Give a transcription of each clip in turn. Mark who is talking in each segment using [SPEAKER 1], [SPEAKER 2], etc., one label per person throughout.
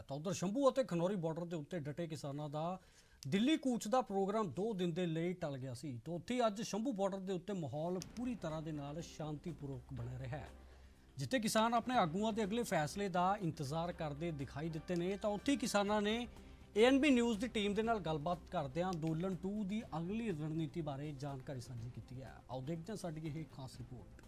[SPEAKER 1] ਹੈ ਤਾਂ ਉਧਰ ਸ਼ੰਭੂ ਅਤੇ ਖਨੌਰੀ ਬਾਰਡਰ ਦੇ ਉੱਤੇ ਡਟੇ ਕਿਸਾਨਾਂ ਦਾ ਦਿੱਲੀ ਕੂਚ ਦਾ ਪ੍ਰੋਗਰਾਮ 2 ਦਿਨ ਦੇ ਲਈ ਟਲ ਗਿਆ ਸੀ। ਤਾਂ ਉੱਥੇ ਹੀ ਅੱਜ ਸ਼ੰਭੂ ਬਾਰਡਰ ਦੇ ਉੱਤੇ ਮਾਹੌਲ ਪੂਰੀ ਤਰ੍ਹਾਂ ਦੇ ਨਾਲ ਸ਼ਾਂਤੀਪੂਰਵਕ ਬਣਿਆ ਰਿਹਾ ਹੈ। ਜਿੱਥੇ ਕਿਸਾਨ ਆਪਣੇ ਆਗੂਆਂ ਦੇ ਅਗਲੇ ਫੈਸਲੇ ਦਾ ਇੰਤਜ਼ਾਰ ਕਰਦੇ ਦਿਖਾਈ ਦਿੱਤੇ ਨੇ, ਤਾਂ ਉੱਥੇ ਹੀ ਕਿਸਾਨਾਂ ਨੇ ਏਐਨਬੀ ਨਿਊਜ਼ ਦੀ ਟੀਮ ਦੇ ਨਾਲ ਗੱਲਬਾਤ ਕਰਦਿਆਂ ਅੰਦੋਲਨ 2 ਦੀ ਅਗਲੀ ਰਣਨੀਤੀ ਬਾਰੇ ਜਾਣਕਾਰੀ ਸਾਂਝੀ ਕੀਤੀ ਹੈ। ਆਓ ਦੇਖਦੇ ਹਾਂ ਸਾਡੀ ਇਹ ਖਾਸ ਰਿਪੋਰਟ।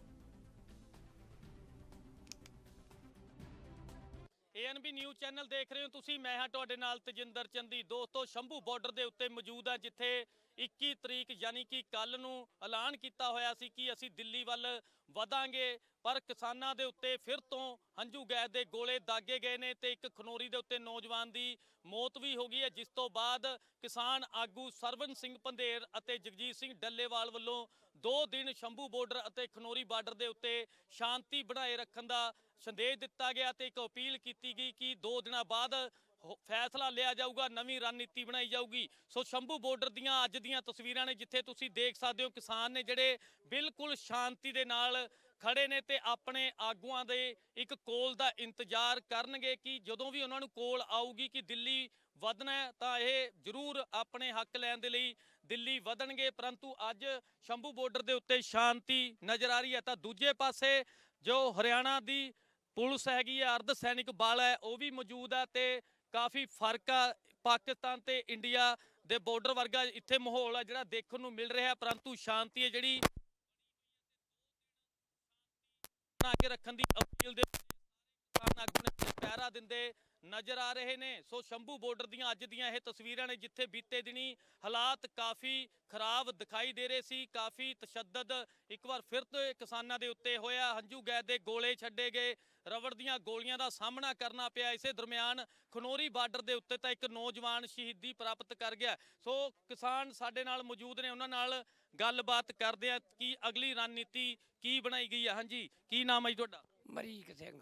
[SPEAKER 2] ਏਐਨਬੀ ਨਿਊਜ਼ ਚੈਨਲ ਦੇਖ ਰਹੇ ਹੋ ਤੁਸੀਂ। ਮੈਂ ਹਾਂ ਤੁਹਾਡੇ ਨਾਲ ਤਜਿੰਦਰ ਚੰਦੀ। ਦੋਸਤੋ, ਸ਼ੰਭੂ ਬਾਰਡਰ ਦੇ ਉੱਤੇ ਮੌਜੂਦ ਆ, ਜਿੱਥੇ 21 ਤਰੀਕ ਯਾਨੀ ਕਿ ਕੱਲ ਨੂੰ ਐਲਾਨ ਕੀਤਾ ਹੋਇਆ ਸੀ ਕਿ ਅਸੀਂ ਦਿੱਲੀ ਵੱਲ ਵਧਾਂਗੇ। ਪਰ ਕਿਸਾਨਾਂ ਦੇ ਉੱਤੇ ਫਿਰ ਤੋਂ ਹੰਝੂ ਗੈਸ ਦੇ ਗੋਲੇ ਦਾਗੇ ਗਏ ਨੇ ਤੇ ਇੱਕ ਖਨੋਰੀ ਦੇ ਉੱਤੇ ਨੌਜਵਾਨ ਦੀ ਮੌਤ ਵੀ ਹੋ ਗਈ ਹੈ, ਜਿਸ ਤੋਂ ਬਾਅਦ ਕਿਸਾਨ ਆਗੂ ਸਰਵਨ ਸਿੰਘ ਪੰਧੇਰ ਅਤੇ ਜਗਜੀਤ ਸਿੰਘ ਡੱਲੇਵਾਲ ਵੱਲੋਂ ਦੋ ਦਿਨ ਸ਼ੰਭੂ ਬਾਰਡਰ ਅਤੇ ਖਨੋਰੀ ਬਾਰਡਰ ਦੇ ਉੱਤੇ ਸ਼ਾਂਤੀ ਬਣਾਏ ਰੱਖਣ ਦਾ ਸੰਦੇਸ਼ ਦਿੱਤਾ ਗਿਆ ਤੇ ਇੱਕ ਅਪੀਲ ਕੀਤੀ ਗਈ ਕਿ ਦੋ ਦਿਨਾਂ ਬਾਅਦ ਹੋ- ਫੈਸਲਾ ਲਿਆ ਜਾਊਗਾ, ਨਵੀਂ ਰਣਨੀਤੀ ਬਣਾਈ ਜਾਊਗੀ। ਸੋ ਸ਼ੰਭੂ ਬਾਰਡਰ ਦੀਆਂ ਅੱਜ ਦੀਆਂ ਤਸਵੀਰਾਂ ਨੇ ਜਿੱਥੇ ਤੁਸੀਂ ਦੇਖ ਸਕਦੇ ਹੋ ਕਿਸਾਨ ਨੇ ਜਿਹੜੇ ਬਿਲਕੁਲ ਸ਼ਾਂਤੀ ਦੇ ਨਾਲ ਖੜੇ ਨੇ ਤੇ ਆਪਣੇ ਆਗੂਆਂ ਦੇ ਇੱਕ ਕੋਲ ਦਾ ਇੰਤਜ਼ਾਰ ਕਰਨਗੇ ਕਿ ਜਦੋਂ ਵੀ ਉਹਨਾਂ ਨੂੰ ਕੋਲ ਆਊਗੀ ਕਿ ਦਿੱਲੀ ਵਧਣਾ ਤਾਂ ਇਹ ਜ਼ਰੂਰ ਆਪਣੇ ਹੱਕ ਲੈਣ ਦੇ ਲਈ ਦਿੱਲੀ ਵਧਣਗੇ। ਪਰੰਤੂ ਅੱਜ ਸ਼ੰਭੂ ਬਾਰਡਰ ਦੇ ਉੱਤੇ ਸ਼ਾਂਤੀ ਨਜ਼ਰ ਆ ਰਹੀ ਹੈ। ਤਾਂ ਦੂਜੇ ਪਾਸੇ ਜੋ ਹਰਿਆਣਾ ਦੀ ਪੁਲਿਸ ਹੈਗੀ ਹੈ ਅਰਧ ਸੈਨਿਕ ਬਲ ਹੈ, ਉਹ ਵੀ ਮੌਜੂਦ ਹੈ ਤੇ ਕਾਫੀ ਫ਼ਰਕ ਆ, ਪਾਕਿਸਤਾਨ ਤੇ ਇੰਡੀਆ ਦੇ ਬਾਰਡਰ ਵਰਗਾ ਇੱਥੇ ਮਾਹੌਲ ਹੈ ਜਿਹੜਾ ਦੇਖਣ ਨੂੰ ਮਿਲ ਰਿਹਾ, ਪਰੰਤੂ ਸ਼ਾਂਤੀ ਹੈ ਜਿਹੜੀ ਬਣਾ ਕੇ ਰੱਖਣ ਦੀ ਅਪੀਲ ਦੇ ਆਗੂ ਨੇ ਪਹਿਰਾ ਦਿੰਦੇ ਨਜ਼ਰ ਆ ਰਹੇ ਨੇ। ਸੋ ਸ਼ੰਭੂ ਬਾਰਡਰ ਦੀਆਂ ਅੱਜ ਦੀਆਂ ਇਹ ਤਸਵੀਰਾਂ ਨੇ ਜਿੱਥੇ ਬੀਤੇ ਦਿਨੀ ਹਾਲਾਤ ਕਾਫੀ ਖਰਾਬ ਦਿਖਾਈ ਦੇ ਰਹੇ ਸੀ। ਕਾਫੀ ਤਸ਼ੱਦਦ ਇੱਕ ਵਾਰ ਫਿਰ ਤੋਂ ਕਿਸਾਨਾਂ ਦੇ ਉੱਤੇ ਹੋਇਆ। ਹੰਝੂ ਗੈਸ ਦੇ ਗੋਲੇ ਛੱਡੇ ਗਏ। ਰਵੜ ਦੀਆਂ ਗੋਲੀਆਂ ਦਾ ਸਾਹਮਣਾ ਕਰਨਾ ਪਿਆ। ਇਸੇ ਦਰਮਿਆਨ ਖਨੋਰੀ ਬਾਰਡਰ ਦੇ ਉੱਤੇ ਤਾਂ ਇੱਕ ਨੌਜਵਾਨ ਸ਼ਹੀਦੀ ਪ੍ਰਾਪਤ ਕਰ ਗਿਆ। ਸੋ ਕਿਸਾਨ ਸਾਡੇ ਨਾਲ ਮੌਜੂਦ ਨੇ। ਉਹਨਾਂ ਨਾਲ ਗੱਲਬਾਤ ਕਰਦੇ ਆ ਕਿ ਅਗਲੀ ਰਣਨੀਤੀ ਕੀ ਬਣਾਈ ਗਈ ਹੈ ਹਾਂਜੀ, ਕੀ ਨਾਮ ਹੈ ਜੀ ਤੁਹਾਡਾ?
[SPEAKER 3] ਮਰੀਕ ਸਿੰਘ।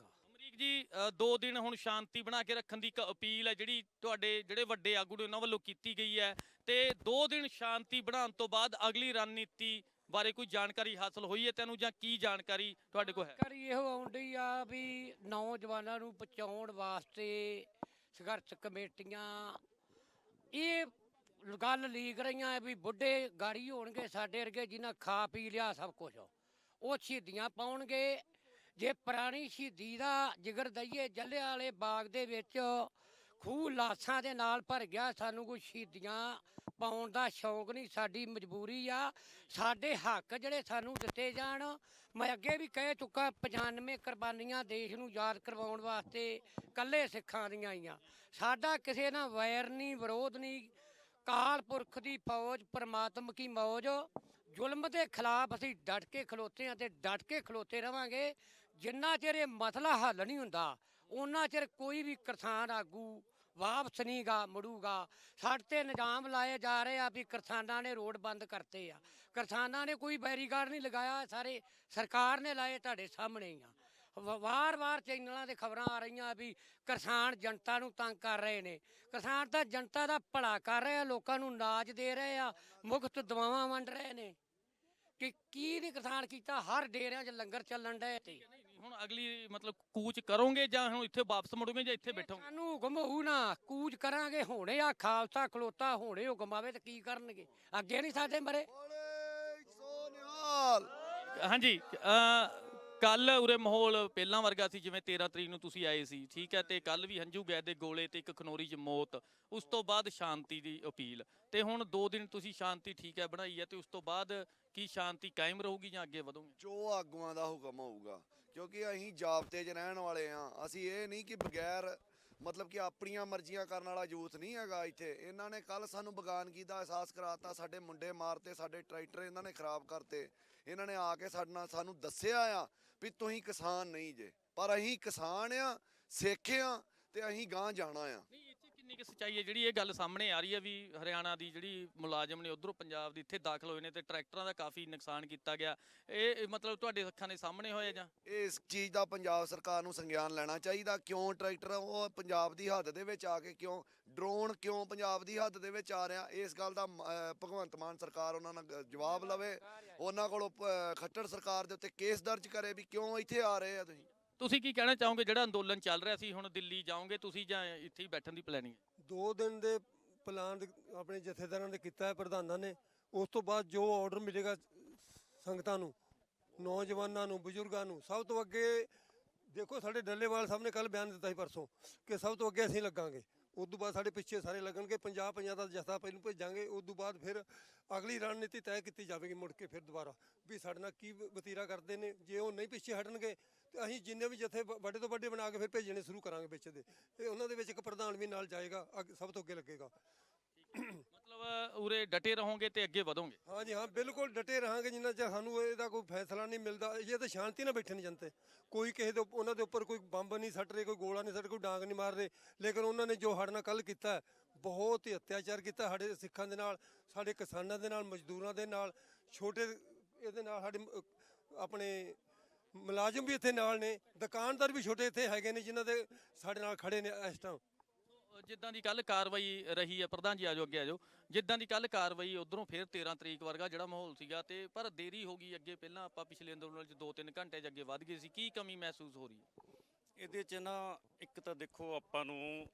[SPEAKER 2] ਅਮਰੀਕ ਜੀ ਦੋ ਦਿਨ ਹੁਣ ਸ਼ਾਂਤੀ ਬਣਾ ਕੇ ਰੱਖਣ ਦੀ ਇੱਕ ਅਪੀਲ ਹੈ ਜਿਹੜੀ ਤੁਹਾਡੇ ਜਿਹੜੇ ਵੱਡੇ ਆਗੂ ਨੇ ਉਹਨਾਂ ਵੱਲੋਂ ਕੀਤੀ ਗਈ ਹੈ ਤੇ ਦੋ ਦਿਨ ਸ਼ਾਂਤੀ ਬਣਾਉਣ ਤੋਂ ਬਾਅਦ ਅਗਲੀ ਰਣਨੀਤੀ ਬਾਰੇ ਕੋਈ ਜਾਣਕਾਰੀ ਹਾਸਲ ਹੋਈ ਹੈ ਤੈਨੂੰ ਜਾਂ ਕੀ ਜਾਣਕਾਰੀ ਤੁਹਾਡੇ ਕੋਲ ਹੈ?
[SPEAKER 3] ਕਰੀ ਇਹੋ ਆਉਂਦੀ ਆ ਵੀ ਨੌਜਵਾਨਾਂ ਨੂੰ ਬਚਾਉਣ ਵਾਸਤੇ ਸੰਘਰਸ਼ ਕਮੇਟੀਆਂ, ਇਹ ਗੱਲ ਲੀਕ ਰਹੀਆਂ ਵੀ ਬੁੱਢੇ ਗਾੜੀ ਹੋਣਗੇ ਸਾਡੇ ਵਰਗੇ ਜਿਨ੍ਹਾਂ ਖਾ ਪੀ ਲਿਆ ਸਭ ਕੁਝ ਉਹ ਸ਼ਹੀਦੀਆਂ ਪਾਉਣਗੇ ਜੇ ਪੁਰਾਣੀ ਸ਼ਹੀਦੀ ਦਾ ਜਿਗਰ ਦਈਏ ਜੱਲੇ ਵਾਲੇ ਬਾਗ ਦੇ ਵਿੱਚ ਖੂਹ ਲਾਸ਼ਾਂ ਦੇ ਨਾਲ ਭਰ ਗਿਆ, ਸਾਨੂੰ ਕੋਈ ਸ਼ਹੀਦੀਆਂ ਪਾਉਣ ਦਾ ਸ਼ੌਂਕ ਨਹੀਂ, ਸਾਡੀ ਮਜਬੂਰੀ ਆ। ਸਾਡੇ ਹੱਕ ਜਿਹੜੇ ਸਾਨੂੰ ਦਿੱਤੇ ਜਾਣ, ਮੈਂ ਅੱਗੇ ਵੀ ਕਹਿ ਚੁੱਕਾ 95 ਕੁਰਬਾਨੀਆਂ ਦੇਸ਼ ਨੂੰ ਯਾਦ ਕਰਵਾਉਣ ਵਾਸਤੇ ਕੱਲੇ ਸਿੱਖਾਂ ਦੀਆਂ ਆਈਆਂ ਸਾਡਾ ਕਿਸੇ ਨਾਲ ਵੈਰ ਨਹੀਂ, ਵਿਰੋਧ ਨਹੀਂ, ਕਾਲ ਪੁਰਖ ਦੀ ਫੌਜ, ਪਰਮਾਤਮ ਕੀ ਮੌਜ। ਜ਼ੁਲਮ ਦੇ ਖਿਲਾਫ ਅਸੀਂ ਡਟ ਕੇ ਖਲੋਤੇ ਹਾਂ ਤੇ ਡਟ ਕੇ ਖਲੋਤੇ ਰਵਾਂਗੇ। ਜਿੰਨਾ ਚਿਰ ਇਹ ਮਸਲਾ ਹੱਲ ਨਹੀਂ ਹੁੰਦਾ ਉਹਨਾਂ ਚਿਰ ਕੋਈ ਵੀ ਕਿਸਾਨ ਆਗੂ ਵਾਪਸ ਨਹੀਂਗਾ ਮੁੜੂਗਾ। ਸਾਡੇ ਤੇ ਨਿਜ਼ਾਮ ਲਾਏ ਜਾ ਰਹੇ ਆ ਵੀ ਕਿਸਾਨਾਂ ਨੇ ਰੋਡ ਬੰਦ ਕਰਤੇ ਆ। ਕਿਸਾਨਾਂ ਨੇ ਕੋਈ ਬੈਰੀਗਾਰਡ ਨਹੀਂ ਲਗਾਇਆ, ਸਾਰੇ ਸਰਕਾਰ ਨੇ ਲਾਏ ਤੁਹਾਡੇ ਸਾਹਮਣੇ ਆ। ਵ- ਵਾਰ-ਵਾਰ ਚੈਨਲਾਂ ਤੇ ਖਬਰਾਂ ਆ ਰਹੀਆਂ ਵੀ ਕਿਸਾਨ ਜਨਤਾ ਨੂੰ ਤੰਗ ਕਰ ਰਹੇ ਨੇ। ਕਿਸਾਨ ਤਾਂ ਜਨਤਾ ਦਾ ਭਲਾ ਕਰ ਰਹੇ ਆ, ਲੋਕਾਂ ਨੂੰ ਨਾਜ ਦੇ ਰਹੇ ਆ ਮੁਫਤ ਦਵਾਵਾਂ ਵੰਡ ਰਹੇ ਨੇ। ਕਿ ਕੀ ਨਹੀਂ ਕਿਸਾਨ ਕੀਤਾ, ਹਰ ਡੇਰਿਆਂ 'ਚ ਲੰਗਰ ਚੱਲਣ ਡਏ ਤੇ
[SPEAKER 2] ਹੁਣ ਅਗਲੀ ਮਤਲਬ ਕੂਚ ਕਰੋਗੇ ਜਾਂ ਹੁਣ ਇੱਥੇ ਵਾਪਸ ਮੁੜੋਗੇ ਜਾਂ ਇੱਥੇ ਬੈਠੋਗੇ?
[SPEAKER 3] ਸਾਨੂੰ ਹੁਕਮ ਹੋਊ ਨਾ ਕੂਚ ਕਰਾਂਗੇ ਹੁਣੇ ਆ ਖਾਲਸਾ ਖਲੋਤਾ ਹੁਣੇ ਹੁਕਮ ਆਵੇ ਤੇ ਕੀ ਕਰਨਗੇ? ਅੱਗੇ ਨਹੀਂ ਸਾਡੇ ਮਰੇ।
[SPEAKER 2] ਹਾਂਜੀ ਕੱਲ ਉਰੇ ਮਾਹੌਲ ਪਹਿਲਾਂ ਵਰਗਾ ਸੀ ਜਿਵੇਂ 13 ਤਰੀਕ ਨੂੰ ਤੁਸੀਂ ਆਏ ਸੀ ਠੀਕ ਹੈ ਤੇ ਕੱਲ ਵੀ ਹੰਝੂ ਗੈਸ ਦੇ ਗੋਲੇ ਤੇ ਇੱਕ ਖਨੋਰੀ 'ਚ ਮੌਤ ਉਸ ਤੋਂ ਬਾਅਦ ਸ਼ਾਂਤੀ ਦੀ ਅਪੀਲ। ਤੇ ਹੁਣ ਦੋ ਦਿਨ ਤੁਸੀਂ ਸ਼ਾਂਤੀ ਠੀਕ ਹੈ ਬਣਾਈ ਹੈ ਤੇ ਉਸ ਤੋਂ ਬਾਅਦ ਕੀ ਸ਼ਾਂਤੀ ਕਾਇਮ ਰਹੂਗੀ ਜਾਂ ਅੱਗੇ ਵਧੋਗੇ?
[SPEAKER 4] ਜੋ ਆਗੂਆਂ ਦਾ ਹੁਕਮ ਹੋਊਗਾ ਕਿਉਂਕਿ ਅਸੀਂ ਜਾਬਤੇ 'ਚ ਰਹਿਣ ਵਾਲੇ ਆ। ਅਸੀਂ ਇਹ ਨਹੀਂ ਕਿ ਬਗੈਰ ਮਤਲਬ ਕਿ ਆਪਣੀਆਂ ਮਰਜ਼ੀਆਂ ਕਰਨ ਵਾਲਾ ਯੂਥ ਨਹੀਂ ਹੈਗਾ ਇੱਥੇ। ਇਹਨਾਂ ਨੇ ਕੱਲ ਸਾਨੂੰ ਬਗਾਨਗੀ ਦਾ ਅਹਿਸਾਸ ਕਰਾਤਾ, ਸਾਡੇ ਮੁੰਡੇ ਮਾਰਤੇ, ਸਾਡੇ ਟਰੈਕਟਰ ਇਹਨਾਂ ਨੇ ਖਰਾਬ ਕਰਤੇ। ਇਹਨਾਂ ਨੇ ਆ ਕੇ ਸਾਡੇ ਨਾਲ ਸਾਨੂੰ ਦੱਸਿਆ ਆ ਵੀ ਤੁਸੀਂ ਕਿਸਾਨ ਨਹੀਂ ਜੇ। ਪਰ ਅਸੀਂ ਕਿਸਾਨ ਆ, ਸਿੱਖ ਆ ਤੇ ਅਸੀਂ ਗਾਂ ਜਾਣਾ ਆ।
[SPEAKER 2] ਨਹੀਂ ਕਿੰਨੀ ਕਿ ਸੱਚਾਈ ਹੈ? ਜਿਹੜੀ ਇਹ ਗੱਲ ਸਾਹਮਣੇ ਆ ਰਹੀ ਹੈ ਵੀ ਹਰਿਆਣਾ ਦੀ ਜਿਹੜੀ ਮੁਲਾਜ਼ਮ ਨੇ ਉਧਰੋਂ ਪੰਜਾਬ ਦੀ ਇੱਥੇ ਦਾਖਲ ਹੋਏ ਨੇ ਤੇ ਟਰੈਕਟਰਾਂ ਦਾ ਕਾਫੀ ਨੁਕਸਾਨ ਕੀਤਾ ਗਿਆ। ਇਹ ਮਤਲਬ ਤੁਹਾਡੇ ਅੱਖਾਂ ਦੇ ਸਾਹਮਣੇ ਹੋਇਆ ਜਾਂ?
[SPEAKER 4] ਇਸ ਚੀਜ਼ ਦਾ ਪੰਜਾਬ ਸਰਕਾਰ ਨੂੰ ਸੰਗਿਆਨ ਲੈਣਾ ਚਾਹੀਦਾ। ਕਿਉਂ ਟਰੈਕਟਰ ਉਹ ਪੰਜਾਬ ਦੀ ਹੱਦ ਦੇ ਵਿੱਚ ਆ ਕੇ ਕਿਉਂ ਡਰੋਨ ਕਿਉਂ ਪੰਜਾਬ ਦੀ ਹੱਦ ਦੇ ਵਿੱਚ ਆ ਰਿਹਾ? ਇਸ ਗੱਲ ਦਾ ਭਗਵੰਤ ਮਾਨ ਸਰਕਾਰ ਉਹਨਾਂ ਨਾਲ ਜਵਾਬ ਲਵੇ। ਉਹਨਾਂ ਕੋਲੋਂ ਖੱਟੜ ਸਰਕਾਰ ਦੇ ਉੱਤੇ ਕੇਸ ਦਰਜ ਕਰੇ ਵੀ ਕਿਉਂ ਇੱਥੇ ਆ ਰਹੇ ਆ ਤੁਸੀਂ?
[SPEAKER 2] ਤੁਸੀਂ ਕੀ ਕਹਿਣਾ ਚਾਹੋਗੇ? ਜਿਹੜਾ ਅੰਦੋਲਨ ਚੱਲ ਰਿਹਾ ਸੀ, ਹੁਣ ਦਿੱਲੀ ਜਾਓਗੇ ਤੁਸੀਂ ਜਾਂ ਇੱਥੇ ਹੀ ਬੈਠਣ ਦੀ ਪਲੈਨਿੰਗ
[SPEAKER 5] ਦੋ ਦਿਨ ਦੇ ਪਲਾਨ ਆਪਣੇ ਜਥੇਦਾਰਾਂ ਨੇ ਕੀਤਾ ਹੈ ਪ੍ਰਧਾਨਾਂ ਨੇ। ਉਸ ਤੋਂ ਬਾਅਦ ਜੋ ਆਰਡਰ ਮਿਲੇਗਾ ਸੰਗਤਾਂ ਨੂੰ, ਨੌਜਵਾਨਾਂ ਨੂੰ, ਬਜ਼ੁਰਗਾਂ ਨੂੰ, ਸਭ ਤੋਂ ਅੱਗੇ ਦੇਖੋ ਸਾਡੇ ਡੱਲੇਵਾਲ ਸਾਹਿਬ ਨੇ ਕੱਲ ਬਿਆਨ ਦਿੱਤਾ ਸੀ ਪਰਸੋਂ ਕਿ ਸਭ ਤੋਂ ਅੱਗੇ ਅਸੀਂ ਲੱਗਾਂਗੇ। ਉਸ ਤੋਂ ਬਾਅਦ ਸਾਡੇ ਪਿੱਛੇ ਸਾਰੇ ਲੱਗਣਗੇ 50 50 ਦਾ ਜਥਾ ਪਹਿਲਾਂ ਭੇਜਾਂਗੇ। ਉਸ ਤੋਂ ਬਾਅਦ ਫਿਰ ਅਗਲੀ ਰਣਨੀਤੀ ਤੈਅ ਕੀਤੀ ਜਾਵੇਗੀ ਮੁੜ ਕੇ ਫਿਰ ਦੁਬਾਰਾ ਵੀ ਸਾਡੇ ਨਾਲ ਕੀ ਵਤੀਰਾ ਕਰਦੇ ਨੇ। ਜੇ ਉਹ ਨਹੀਂ ਪਿੱਛੇ ਹਟਣਗੇ ਤੇ ਅਸੀਂ ਜਿੰਨੇ ਵੀ ਜਥੇ ਵੱਡੇ ਤੋਂ ਵੱਡੇ ਬਣਾ ਕੇ ਫਿਰ ਭੇਜਣੇ ਸ਼ੁਰੂ ਕਰਾਂਗੇ ਵਿੱਚ ਦੇ। ਤੇ ਉਹਨਾਂ ਦੇ ਵਿੱਚ ਇੱਕ ਪ੍ਰਧਾਨ ਵੀ ਨਾਲ ਜਾਏਗਾ ਅੱਗੇ- ਸਭ ਤੋਂ ਅੱਗੇ ਲੱਗੇਗਾ।
[SPEAKER 2] ਮਤਲਬ ਉਰੇ ਡਟੇ ਰਹੋਗੇ ਤੇ ਅੱਗੇ ਵਧੋਗੇ?
[SPEAKER 5] ਹਾਂਜੀ ਹਾਂ ਬਿਲਕੁਲ ਡਟੇ ਰਹਾਂਗੇ ਜਿੰਨਾ ਚਿਰ ਸਾਨੂੰ ਇਹਦਾ ਕੋਈ ਫੈਸਲਾ ਨਹੀਂ ਮਿਲਦਾ। ਇਹ ਤਾਂ ਸ਼ਾਂਤੀ ਨਾਲ ਬੈਠੇ ਨਹੀਂ ਜਾਂਦੇ ਕੋਈ ਕਿਸੇ ਦੇ ਉਹਨਾਂ ਦੇ ਉੱਪਰ ਕੋਈ ਬੰਬ ਨਹੀਂ ਸੱਟ ਰਹੇ ਕੋਈ ਗੋਲਾ ਨਹੀਂ ਸੱਟ ਕੋਈ ਡਾਂਗ ਨਹੀਂ ਮਾਰ ਰਹੇ। ਲੇਕਿਨ ਉਹਨਾਂ ਨੇ ਜੋ ਸਾਡੇ ਨਾਲ ਕੱਲ ਕੀਤਾ ਬਹੁਤ ਹੀ ਅਤਿਆਚਾਰ ਕੀਤਾ ਸਾਡੇ ਸਿੱਖਾਂ ਦੇ ਨਾਲ ਸਾਡੇ ਕਿਸਾਨਾਂ ਦੇ ਨਾਲ ਮਜ਼ਦੂਰਾਂ ਦੇ ਨਾਲ ਛੋਟੇ ਇਹਦੇ ਨਾਲ ਸਾਡੇ ਆਪਣੇ ਮੁਲਾਜ਼ਮ ਵੀ ਇੱਥੇ ਨਾਲ ਨੇ ਦੁਕਾਨਦਾਰ ਵੀ ਛੋਟੇ ਇੱਥੇ ਹੈਗੇ ਨੇ ਜਿਨ੍ਹਾਂ ਦੇ ਸਾਡੇ ਨਾਲ ਖੜੇ ਨੇ ਇਸ ਟਾਈਮ
[SPEAKER 2] ਜਿੱਦਾਂ ਦੀ ਕੱਲ ਕਾਰਵਾਈ ਰਹੀ ਹੈ ਪ੍ਰਧਾਨ ਜੀ ਆਜੋ ਅੱਗੇ ਆਜੋ ਜਿੱਦਾਂ ਦੀ ਕੱਲ ਕਾਰਵਾਈ ਉਧਰੋਂ ਫਿਰ 13 ਤਰੀਕ ਵਰਗਾ ਜਿਹੜਾ ਮਾਹੌਲ ਸੀਗਾ ਤੇ ਪਰ ਦੇਰੀ ਹੋ ਗਈ ਅੱਗੇ ਪਹਿਲਾਂ ਆਪਾਂ ਪਿਛਲੇ ਅੰਦੋਲਨ ਚ 2-3 ਘੰਟੇ 'ਚ ਅੱਗੇ ਵੱਧ ਗਏ ਸੀ। ਕੀ ਕਮੀ ਮਹਿਸੂਸ ਹੋ ਰਹੀ ਹੈ?
[SPEAKER 6] ਇਹਦੇ 'ਚ ਨਾ ਇੱਕ ਤਾਂ ਦੇਖੋ ਆਪਾਂ ਨੂੰ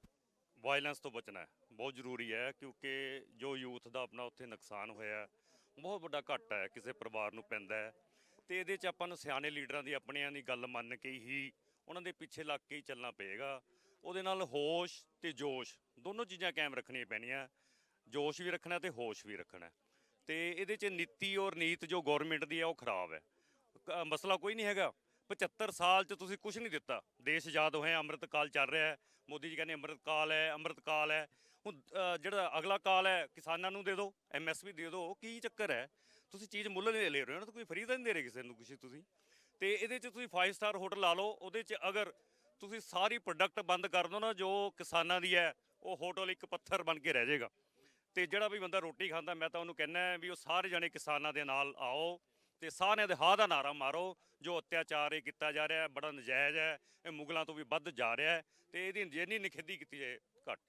[SPEAKER 6] ਵਾਇਲੈਂਸ ਤੋਂ ਬਚਣਾ ਹੈ ਬਹੁਤ ਜ਼ਰੂਰੀ ਹੈ ਕਿਉਂਕਿ ਜੋ ਯੂਥ ਦਾ ਆਪਣਾ ਉੱਥੇ ਨੁਕਸਾਨ ਹੋਇਆ ਬਹੁਤ ਵੱਡਾ ਘਾਟਾ ਹੈ ਕਿਸੇ ਪਰਿਵਾਰ ਨੂੰ ਪੈਂਦਾ ਹੈ। ਤੇ ਇਹਦੇ 'ਚ ਆਪਾਂ ਨੂੰ ਸਿਆਣੇ ਲੀਡਰਾਂ ਦੀ ਆਪਣਿਆਂ ਦੀ ਗੱਲ ਮੰਨ ਕੇ ਹੀ ਉਹਨਾਂ ਦੇ ਪਿੱਛੇ ਲੱਗ ਕੇ ਹੀ ਚੱਲਣਾ ਪਏਗਾ। ਉਹਦੇ ਨਾਲ ਹੋਸ਼ ਤੇ ਜੋਸ਼, ਦੋਨੋਂ ਚੀਜ਼ਾਂ ਕਾਇਮ ਰੱਖਣੀਆਂ ਪੈਣੀਆਂ। ਜੋਸ਼ ਵੀ ਰੱਖਣਾ ਤੇ ਹੋਸ਼ ਵੀ ਰੱਖਣਾ। ਤੇ ਇਹਦੇ 'ਚ ਨੀਤੀ ਔਰ ਨੀਤ ਜੋ ਗਵਰਨਮੈਂਟ ਦੀ ਹੈ ਉਹ ਖਰਾਬ ਹੈ। ਕ- ਮਸਲਾ ਕੋਈ ਨਹੀਂ ਹੈਗਾ। 75 ਸਾਲ 'ਚ ਤੁਸੀਂ ਕੁਝ ਨਹੀਂ ਦਿੱਤਾ। ਦੇਸ਼ ਆਜ਼ਾਦ ਹੋਇਆ, ਅੰਮ੍ਰਿਤ ਕਾਲ ਚੱਲ ਰਿਹਾ ਹੈ। ਮੋਦੀ ਜੀ ਕਹਿੰਦੇ ਅੰਮ੍ਰਿਤ ਕਾਲ ਹੈ, ਅੰਮ੍ਰਿਤ ਕਾਲ ਹੈ। ਹੁਣ ਜਿਹੜਾ ਅਗਲਾ ਕਾਲ ਹੈ, ਕਿਸਾਨਾਂ ਨੂੰ ਦੇ ਦਿਓ ਐਮਐਸਪੀ ਦੇ ਦਿਓ, ਕੀ ਚੱਕਰ ਹੈ? ਤੁਸੀਂ ਚੀਜ਼ ਮੁੱਲ ਨਹੀਂ ਲੈ ਰਹੇ ਹੋ, ਨਾ ਕੋਈ ਫਰੀ ਤਾਂ ਨਹੀਂ ਦੇ ਰਹੇ ਕਿਸੇ ਨੂੰ ਕੁਛ ਤੁਸੀਂ। ਤੇ ਇਹਦੇ 'ਚ ਤੁਸੀਂ 5 ਸਟਾਰ ਹੋਟਲ ਲਾ ਲਓ, ਉਹਦੇ 'ਚ ਅਗਰ ਤੁਸੀਂ ਸਾਰੀ ਪ੍ਰੋਡਕਟ ਬੰਦ ਕਰ ਦਿਓ ਨਾ, ਜੋ ਕਿਸਾਨਾਂ ਦੀ ਹੈ, ਉਹ ਹੋਟਲ ਇੱਕ ਪੱਥਰ ਬਣ ਕੇ ਰਹਿ ਜਾਏਗਾ। ਤੇ ਜਿਹੜਾ ਵੀ ਬੰਦਾ ਰੋਟੀ ਖਾਂਦਾ, ਮੈਂ ਤਾਂ ਉਹਨੂੰ ਕਹਿੰਦਾ ਵੀ ਉਹ ਸਾਰੇ ਜਣੇ ਕਿਸਾਨਾਂ ਦੇ ਨਾਲ ਆਓ ਤੇ ਸਾਰਿਆਂ ਦੇ ਹਾਂ ਦਾ ਨਾਰਾ ਮਾਰੋ, ਜੋ ਅਤਿਆਚਾਰ ਇਹ ਕੀਤਾ ਜਾ ਰਿਹਾ ਬੜਾ ਨਜਾਇਜ਼ ਹੈ, ਇਹ ਮੁਗਲਾਂ ਤੋਂ ਵੀ ਵੱਧ ਜਾ ਰਿਹਾ ਹੈ ਤੇ ਇਹਦੀ ਜਿੰਨੀ ਨਿਖੇਧੀ ਕੀਤੀ ਜਾਏ, ਘੱਟ।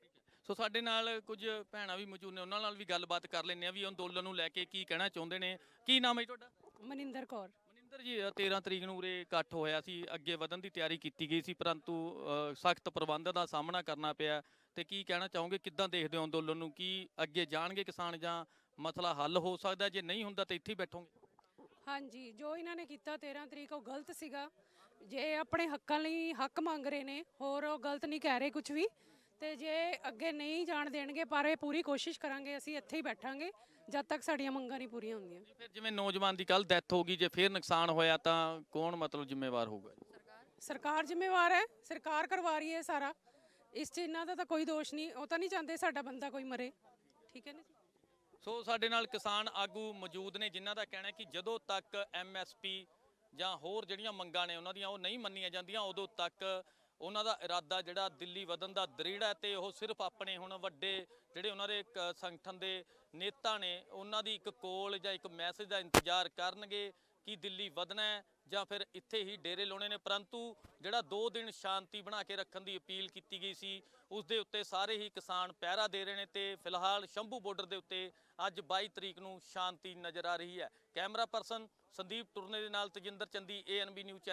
[SPEAKER 2] ਸੋ ਸਾਡੇ ਨਾਲ ਕੁਝ ਭੈਣਾਂ ਵੀ ਮੌਜੂਦ ਨੇ ਉਹਨਾਂ ਨਾਲ ਵੀ ਗੱਲਬਾਤ ਕਰ ਲੈਂਦੇ ਆ ਵੀ ਅੰਦੋਲਨ ਨੂੰ ਲੈ ਕੇ ਕੀ ਕਹਿਣਾ ਚਾਹੁੰਦੇ ਨੇ। ਕੀ ਨਾਮ ਹੈ ਜੀ ਤੁਹਾਡਾ?
[SPEAKER 7] ਮਨਿੰਦਰ ਕੌਰ।
[SPEAKER 2] ਮਨਿੰਦਰ ਜੀ ਅ, 13 ਤਰੀਕ ਨੂੰ ਉਰੇ ਇਕੱਠ ਹੋਇਆ ਸੀ ਅੱਗੇ ਵਧਣ ਦੀ ਤਿਆਰੀ ਕੀਤੀ ਗਈ ਸੀ ਪਰੰਤੂ ਸਖਤ ਪ੍ਰਬੰਧ ਦਾ ਸਾਹਮਣਾ ਕਰਨਾ ਪਿਆ। ਤੇ ਕੀ ਕਹਿਣਾ ਚਾਹੋਗੇ ਕਿੱਦਾਂ ਦੇਖਦੇ ਹੋ ਅੰਦੋਲਨ ਨੂੰ? ਕੀ ਅੱਗੇ ਜਾਣਗੇ ਕਿਸਾਨ ਜਾਂ ਮਸਲਾ ਹੱਲ ਹੋ ਸਕਦਾ ਜੇ ਨਹੀਂ ਹੁੰਦਾ ਤਾਂ ਇੱਥੇ ਹੀ ਬੈਠੋਗੇ।
[SPEAKER 7] ਹਾਂਜੀ ਜੋ ਇਹਨਾਂ ਨੇ ਕੀਤਾ 13 ਤਰੀਕ ਉਹ ਗਲਤ ਸੀਗਾ। ਜੇ ਆਪਣੇ ਹੱਕਾਂ ਲਈ ਹੱਕ ਮੰਗ ਰਹੇ ਨੇ ਹੋਰ ਉਹ ਗਲਤ ਨਹੀਂ ਕਹਿ ਰਹੇ ਕੁਝ ਵੀ। ਤੇ ਜੇ ਅੱਗੇ ਨਹੀਂ ਜਾਣ ਦੇਣਗੇ ਪਰ ਇਹ ਪੂਰੀ ਕੋਸ਼ਿਸ਼ ਕਰਾਂਗੇ ਅਸੀਂ ਇੱਥੇ ਹੀ ਬੈਠਾਂਗੇ ਜਦ ਤੱਕ ਸਾਡੀਆਂ ਮੰਗਾਂ ਨਹੀਂ ਪੂਰੀਆਂ ਹੁੰਦੀਆਂ।
[SPEAKER 2] ਫਿਰ ਜਿਵੇਂ ਨੌਜਵਾਨ ਦੀ ਕੱਲ ਡੈਥ ਹੋ ਗਈ ਜੇ ਫਿਰ ਨੁਕਸਾਨ ਹੋਇਆ ਤਾਂ ਕੌਣ ਮਤਲਬ ਜ਼ਿੰਮੇਵਾਰ ਹੋਊਗਾ
[SPEAKER 7] ਸਰਕਾਰ ਜ਼ਿੰਮੇਵਾਰ ਹੈ ਸਰਕਾਰ ਕਰਵਾ ਰਹੀ ਹੈ ਸਾਰਾ। ਇਸ 'ਚ ਇਹਨਾਂ ਦਾ ਤਾਂ ਕੋਈ ਦੋਸ਼ ਨਹੀਂ ਉਹ ਤਾਂ ਨਹੀਂ ਚਾਹੁੰਦੇ ਸਾਡਾ ਬੰਦਾ ਕੋਈ ਮਰੇ। ਠੀਕ ਹੈ ਨਾ ਜੀ?
[SPEAKER 2] ਸੋ ਸਾਡੇ ਨਾਲ ਕਿਸਾਨ ਆਗੂ ਮੌਜੂਦ ਨੇ ਜਿਨ੍ਹਾਂ ਦਾ ਕਹਿਣਾ ਹੈ ਕਿ ਜਦੋਂ ਤੱਕ ਐਮਐਸਪੀ ਜਾਂ ਹੋਰ ਜਿਹੜੀਆਂ ਮੰਗਾਂ ਨੇ ਉਹਨਾਂ ਦੀਆਂ ਉਹ ਨਹੀਂ ਮੰਨੀਆਂ ਜਾਂਦੀਆਂ ਉਦੋਂ ਤੱਕ ਉਹਨਾਂ ਦਾ ਇਰਾਦਾ ਜਿਹੜਾ ਦਿੱਲੀ ਵਧਣ ਦਾ ਦ੍ਰਿੜ ਹੈ ਤੇ ਉਹ ਸਿਰਫ ਆਪਣੇ ਹੁਣ ਵੱਡੇ ਜਿਹੜੇ ਉਹਨਾਂ ਦੇ ਇੱਕ ਸੰਗਠਨ ਦੇ ਨੇਤਾ ਨੇ, ਉਹਨਾਂ ਦੀ ਇੱਕ ਕੋਲ ਜਾਂ ਇੱਕ ਮੈਸੇਜ ਦਾ ਇੰਤਜ਼ਾਰ ਕਰਨਗੇ ਕਿ ਦਿੱਲੀ ਵਧਣਾ ਜਾਂ ਫਿਰ ਇੱਥੇ ਹੀ ਡੇਰੇ ਲਾਉਣੇ ਨੇ। ਪਰੰਤੂ ਜਿਹੜਾ 2 ਦਿਨ ਸ਼ਾਂਤੀ ਬਣਾ ਕੇ ਰੱਖਣ ਦੀ ਅਪੀਲ ਕੀਤੀ ਗਈ ਸੀ, ਉਸ ਦੇ ਉੱਤੇ ਸਾਰੇ ਹੀ ਕਿਸਾਨ ਪਹਿਰਾ ਦੇ ਰਹੇ ਨੇ ਤੇ ਫਿਲਹਾਲ ਸ਼ੰਭੂ ਬਾਰਡਰ ਦੇ ਉੱਤੇ ਅੱਜ 22 ਤਰੀਕ ਨੂੰ ਸ਼ਾਂਤੀ ਨਜ਼ਰ ਆ ਰਹੀ ਹੈ। ਕੈਮਰਾ ਪਰਸਨ ਸੰਦੀਪ ਟੁਰਨੇ ਦੇ ਨਾਲ ਤਜਿੰਦਰ ਚੰਦੀ ਏਐਨਬੀ ਨਿਊਜ਼